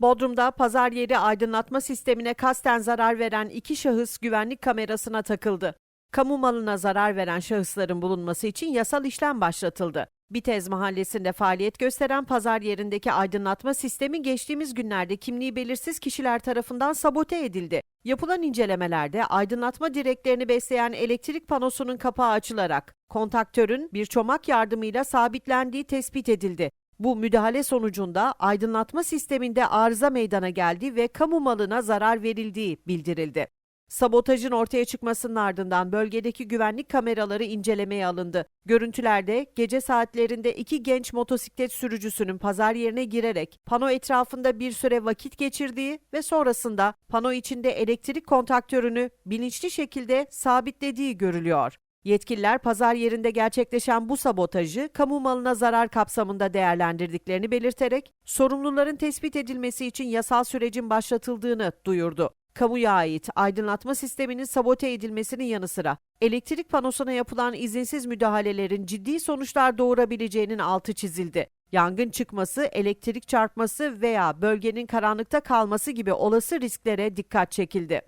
Bodrum'da pazar yeri aydınlatma sistemine kasten zarar veren iki şahıs güvenlik kamerasına takıldı. Kamu malına zarar veren şahısların bulunması için yasal işlem başlatıldı. Bitez mahallesinde faaliyet gösteren pazar yerindeki aydınlatma sistemi geçtiğimiz günlerde kimliği belirsiz kişiler tarafından sabote edildi. Yapılan incelemelerde aydınlatma direklerini besleyen elektrik panosunun kapağı açılarak kontaktörün bir çomak yardımıyla sabitlendiği tespit edildi. Bu müdahale sonucunda aydınlatma sisteminde arıza meydana geldi ve kamu malına zarar verildiği bildirildi. Sabotajın ortaya çıkmasının ardından bölgedeki güvenlik kameraları incelemeye alındı. Görüntülerde gece saatlerinde iki genç motosiklet sürücüsünün pazar yerine girerek pano etrafında bir süre vakit geçirdiği ve sonrasında pano içinde elektrik kontaktörünü bilinçli şekilde sabitlediği görülüyor. Yetkililer pazar yerinde gerçekleşen bu sabotajı kamu malına zarar kapsamında değerlendirdiklerini belirterek sorumluların tespit edilmesi için yasal sürecin başlatıldığını duyurdu. Kamuya ait aydınlatma sisteminin sabote edilmesinin yanı sıra elektrik panosuna yapılan izinsiz müdahalelerin ciddi sonuçlar doğurabileceğinin altı çizildi. Yangın çıkması, elektrik çarpması veya bölgenin karanlıkta kalması gibi olası risklere dikkat çekildi.